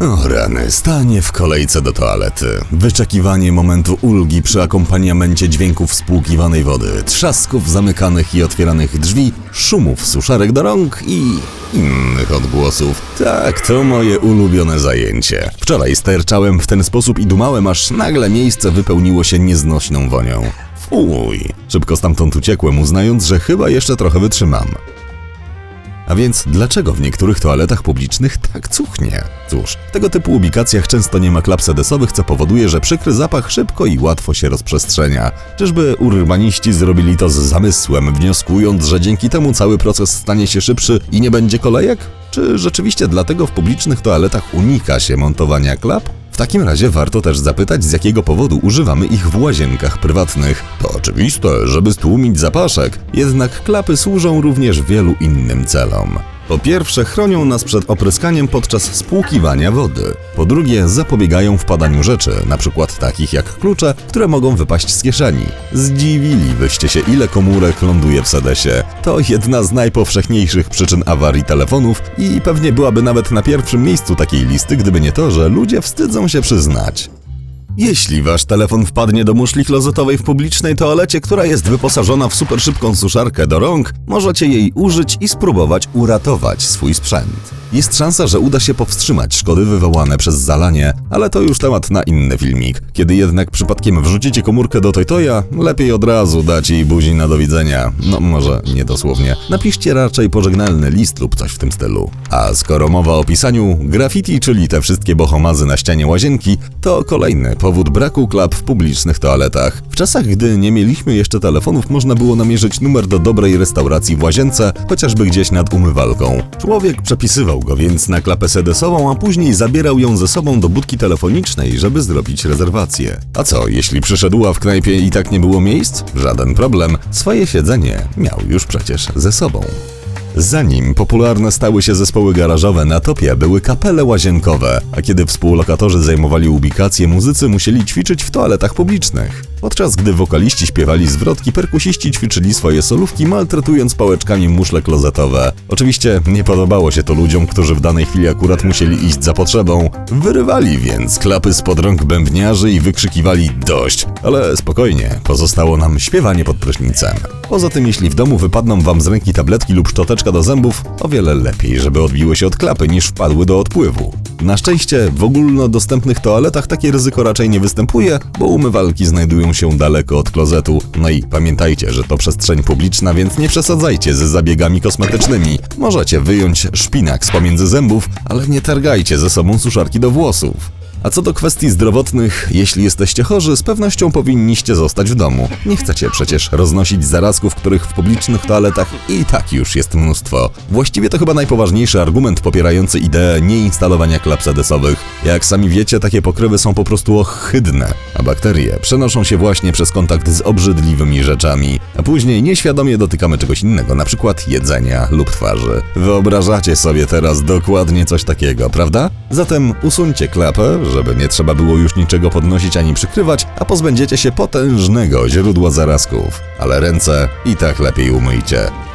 O rany, stanie w kolejce do toalety. Wyczekiwanie momentu ulgi przy akompaniamencie dźwięków spłukiwanej wody, trzasków zamykanych i otwieranych drzwi, szumów suszarek do rąk i innych odgłosów. Tak, to moje ulubione zajęcie. Wczoraj sterczałem w ten sposób i dumałem, aż nagle miejsce wypełniło się nieznośną wonią. Fuj! Szybko stamtąd uciekłem, uznając, że chyba jeszcze trochę wytrzymam. A więc dlaczego w niektórych toaletach publicznych tak cuchnie? Cóż, w tego typu ubikacjach często nie ma klap sedesowych, co powoduje, że przykry zapach szybko i łatwo się rozprzestrzenia. Czyżby urbaniści zrobili to z zamysłem, wnioskując, że dzięki temu cały proces stanie się szybszy i nie będzie kolejek? Czy rzeczywiście dlatego w publicznych toaletach unika się montowania klap? Takim razie warto też zapytać, z jakiego powodu używamy ich w łazienkach prywatnych. To oczywiste, żeby stłumić zapaszek, jednak klapy służą również wielu innym celom. Po pierwsze, chronią nas przed opryskaniem podczas spłukiwania wody. Po drugie, zapobiegają wpadaniu rzeczy, np. takich jak klucze, które mogą wypaść z kieszeni. Zdziwilibyście się, ile komórek ląduje w sedesie. To jedna z najpowszechniejszych przyczyn awarii telefonów i pewnie byłaby nawet na pierwszym miejscu takiej listy, gdyby nie to, że ludzie wstydzą się przyznać. Jeśli wasz telefon wpadnie do muszli klozetowej w publicznej toalecie, która jest wyposażona w super szybką suszarkę do rąk, możecie jej użyć i spróbować uratować swój sprzęt. Jest szansa, że uda się powstrzymać szkody wywołane przez zalanie, ale to już temat na inny filmik. Kiedy jednak przypadkiem wrzucicie komórkę do Toytoya, lepiej od razu dać jej buzi na do widzenia. No może nie dosłownie. Napiszcie raczej pożegnalny list lub coś w tym stylu. A skoro mowa o pisaniu, graffiti, czyli te wszystkie bohomazy na ścianie łazienki, to kolejny powód braku klap w publicznych toaletach. W czasach, gdy nie mieliśmy jeszcze telefonów, można było namierzyć numer do dobrej restauracji w łazience, chociażby gdzieś nad umywalką. Człowiek przepisywał go więc na klapę sedesową, a później zabierał ją ze sobą do budki telefonicznej, żeby zrobić rezerwację. A co, jeśli przyszedła w knajpie i tak nie było miejsc? Żaden problem. Swoje siedzenie miał już przecież ze sobą. Zanim popularne stały się zespoły garażowe na topie, były kapele łazienkowe, a kiedy współlokatorzy zajmowali ubikacje, muzycy musieli ćwiczyć w toaletach publicznych. Podczas gdy wokaliści śpiewali zwrotki, perkusiści ćwiczyli swoje solówki, maltretując pałeczkami muszle klozetowe. Oczywiście nie podobało się to ludziom, którzy w danej chwili akurat musieli iść za potrzebą. Wyrywali więc klapy spod rąk bębniarzy i wykrzykiwali dość. Ale spokojnie, pozostało nam śpiewanie pod prysznicem. Poza tym, jeśli w domu wypadną wam z ręki tabletki lub szczoteczka do zębów, o wiele lepiej, żeby odbiły się od klapy niż wpadły do odpływu. Na szczęście w ogólnodostępnych toaletach takie ryzyko raczej nie występuje, bo umywalki znajdują się daleko od klozetu. No i pamiętajcie, że to przestrzeń publiczna, więc nie przesadzajcie ze zabiegami kosmetycznymi. Możecie wyjąć szpinak z pomiędzy zębów, ale nie targajcie ze sobą suszarki do włosów. A co do kwestii zdrowotnych, jeśli jesteście chorzy, z pewnością powinniście zostać w domu. Nie chcecie przecież roznosić zarazków, których w publicznych toaletach i tak już jest mnóstwo. Właściwie to chyba najpoważniejszy argument popierający ideę nieinstalowania klap sedesowych. Jak sami wiecie, takie pokrywy są po prostu ohydne, a bakterie przenoszą się właśnie przez kontakt z obrzydliwymi rzeczami, a później nieświadomie dotykamy czegoś innego, na przykład jedzenia lub twarzy. Wyobrażacie sobie teraz dokładnie coś takiego, prawda? Zatem usuńcie klapę, żeby nie trzeba było już niczego podnosić ani przykrywać, a pozbędziecie się potężnego źródła zarazków. Ale ręce i tak lepiej umyjcie.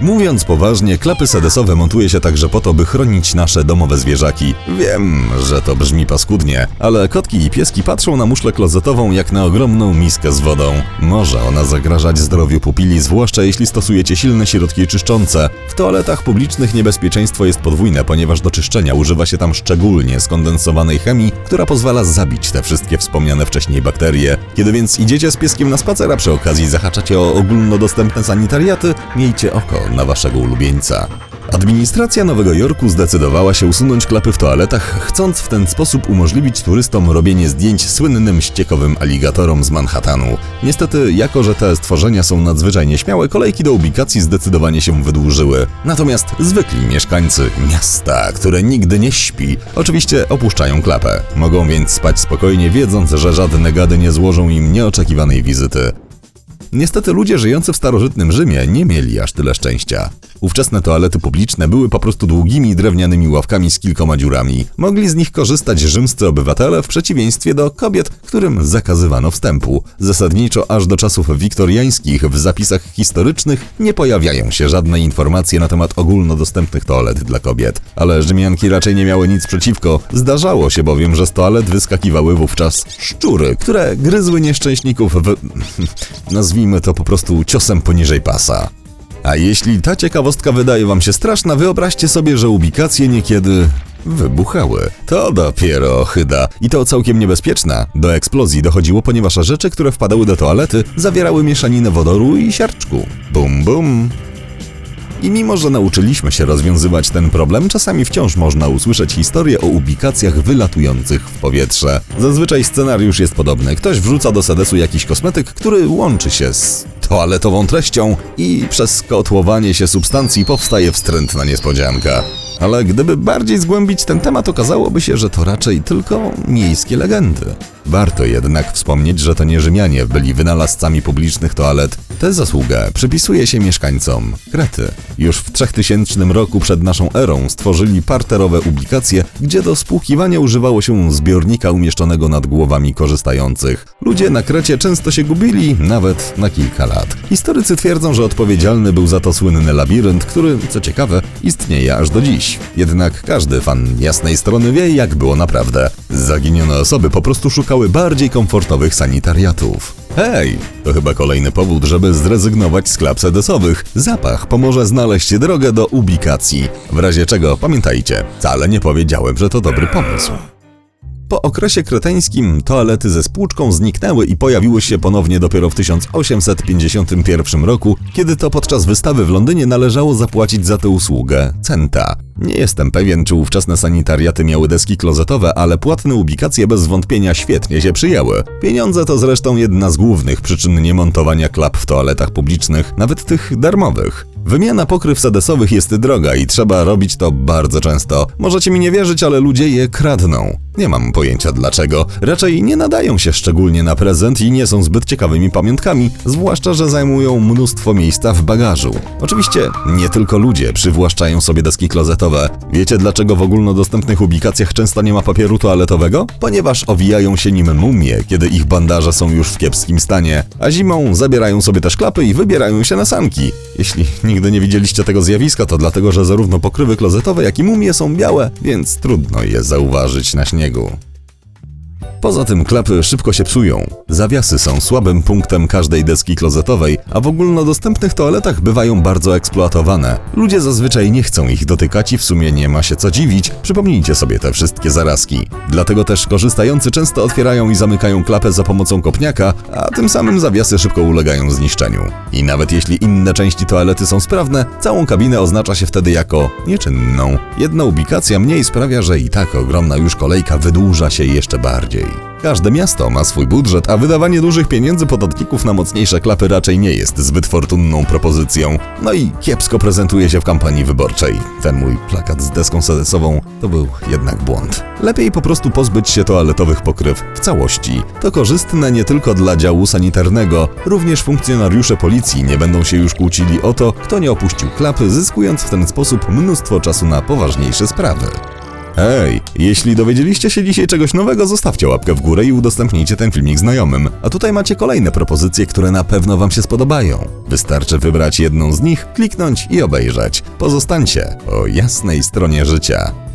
Mówiąc poważnie, klapy sedesowe montuje się także po to, by chronić nasze domowe zwierzaki. Wiem, że to brzmi paskudnie, ale kotki i pieski patrzą na muszlę klozetową jak na ogromną miskę z wodą. Może ona zagrażać zdrowiu pupili, zwłaszcza jeśli stosujecie silne środki czyszczące. W toaletach publicznych niebezpieczeństwo jest podwójne, ponieważ do czyszczenia używa się tam szczególnie skondensowanej chemii, która pozwala zabić te wszystkie wspomniane wcześniej bakterie. Kiedy więc idziecie z pieskiem na spacer, a przy okazji zahaczacie o ogólnodostępne sanitariaty, miejcie oko na waszego ulubieńca. Administracja Nowego Jorku zdecydowała się usunąć klapy w toaletach, chcąc w ten sposób umożliwić turystom robienie zdjęć słynnym ściekowym aligatorom z Manhattanu. Niestety, jako że te stworzenia są nadzwyczajnie śmiałe, kolejki do ubikacji zdecydowanie się wydłużyły. Natomiast zwykli mieszkańcy miasta, które nigdy nie śpi, oczywiście opuszczają klapę. Mogą więc spać spokojnie, wiedząc, że żadne gady nie złożą im nieoczekiwanej wizyty. Niestety ludzie żyjący w starożytnym Rzymie nie mieli aż tyle szczęścia. Ówczesne toalety publiczne były po prostu długimi drewnianymi ławkami z kilkoma dziurami. Mogli z nich korzystać rzymscy obywatele w przeciwieństwie do kobiet, którym zakazywano wstępu. Zasadniczo aż do czasów wiktoriańskich w zapisach historycznych nie pojawiają się żadne informacje na temat ogólnodostępnych toalet dla kobiet. Ale Rzymianki raczej nie miały nic przeciwko. Zdarzało się bowiem, że z toalet wyskakiwały wówczas szczury, które gryzły nieszczęśników w... nazwijmy to po prostu ciosem poniżej pasa. A jeśli ta ciekawostka wydaje wam się straszna, wyobraźcie sobie, że ubikacje niekiedy wybuchały. To dopiero chyda. I to całkiem niebezpieczna. Do eksplozji dochodziło, ponieważ rzeczy, które wpadały do toalety, zawierały mieszaninę wodoru i siarczku. Bum bum. I mimo, że nauczyliśmy się rozwiązywać ten problem, czasami wciąż można usłyszeć historię o ubikacjach wylatujących w powietrze. Zazwyczaj scenariusz jest podobny. Ktoś wrzuca do sedesu jakiś kosmetyk, który łączy się z toaletową treścią i przez kotłowanie się substancji powstaje wstrętna niespodzianka. Ale gdyby bardziej zgłębić ten temat, okazałoby się, że to raczej tylko miejskie legendy. Warto jednak wspomnieć, że to nie Rzymianie byli wynalazcami publicznych toalet. Tę zasługę przypisuje się mieszkańcom Krety. Już w 3000 roku przed naszą erą stworzyli parterowe ubikacje, gdzie do spłukiwania używało się zbiornika umieszczonego nad głowami korzystających. Ludzie na Krecie często się gubili, nawet na kilka lat. Historycy twierdzą, że odpowiedzialny był za to słynny labirynt, który, co ciekawe, istnieje aż do dziś. Jednak każdy fan jasnej strony wie, jak było naprawdę. Zaginione osoby po prostu szukały bardziej komfortowych sanitariatów. Hej, to chyba kolejny powód, żeby zrezygnować z klap sedesowych. Zapach pomoże znaleźć drogę do ubikacji. W razie czego pamiętajcie, wcale nie powiedziałem, że to dobry pomysł. Po okresie kreteńskim toalety ze spłuczką zniknęły i pojawiły się ponownie dopiero w 1851 roku, kiedy to podczas wystawy w Londynie należało zapłacić za tę usługę centa. Nie jestem pewien, czy ówczesne sanitariaty miały deski klozetowe, ale płatne ubikacje bez wątpienia świetnie się przyjęły. Pieniądze to zresztą jedna z głównych przyczyn niemontowania klap w toaletach publicznych, nawet tych darmowych. Wymiana pokryw sedesowych jest droga i trzeba robić to bardzo często. Możecie mi nie wierzyć, ale ludzie je kradną. Nie mam pojęcia dlaczego. Raczej nie nadają się szczególnie na prezent i nie są zbyt ciekawymi pamiątkami, zwłaszcza, że zajmują mnóstwo miejsca w bagażu. Oczywiście nie tylko ludzie przywłaszczają sobie deski klozetowe. Wiecie dlaczego w ogólnodostępnych ubikacjach często nie ma papieru toaletowego? Ponieważ owijają się nim mumie, kiedy ich bandaże są już w kiepskim stanie, a zimą zabierają sobie też klapy i wybierają się na sanki. Jeśli nigdy nie widzieliście tego zjawiska, to dlatego, że zarówno pokrywy klozetowe, jak i mumie są białe, więc trudno je zauważyć na śniegu. Poza tym klapy szybko się psują. Zawiasy są słabym punktem każdej deski klozetowej, a w ogólnodostępnych toaletach bywają bardzo eksploatowane. Ludzie zazwyczaj nie chcą ich dotykać i w sumie nie ma się co dziwić. Przypomnijcie sobie te wszystkie zarazki. Dlatego też korzystający często otwierają i zamykają klapę za pomocą kopniaka, a tym samym zawiasy szybko ulegają zniszczeniu. I nawet jeśli inne części toalety są sprawne, całą kabinę oznacza się wtedy jako nieczynną. Jedna ubikacja mniej sprawia, że i tak ogromna już kolejka wydłuża się jeszcze bardziej. Każde miasto ma swój budżet, a wydawanie dużych pieniędzy podatników na mocniejsze klapy raczej nie jest zbyt fortunną propozycją. No i kiepsko prezentuje się w kampanii wyborczej. Ten mój plakat z deską sedesową to był jednak błąd. Lepiej po prostu pozbyć się toaletowych pokryw w całości. To korzystne nie tylko dla działu sanitarnego, również funkcjonariusze policji nie będą się już kłócili o to, kto nie opuścił klapy, zyskując w ten sposób mnóstwo czasu na poważniejsze sprawy. Hej, jeśli dowiedzieliście się dzisiaj czegoś nowego, zostawcie łapkę w górę i udostępnijcie ten filmik znajomym. A tutaj macie kolejne propozycje, które na pewno Wam się spodobają. Wystarczy wybrać jedną z nich, kliknąć i obejrzeć. Pozostańcie po jasnej stronie życia.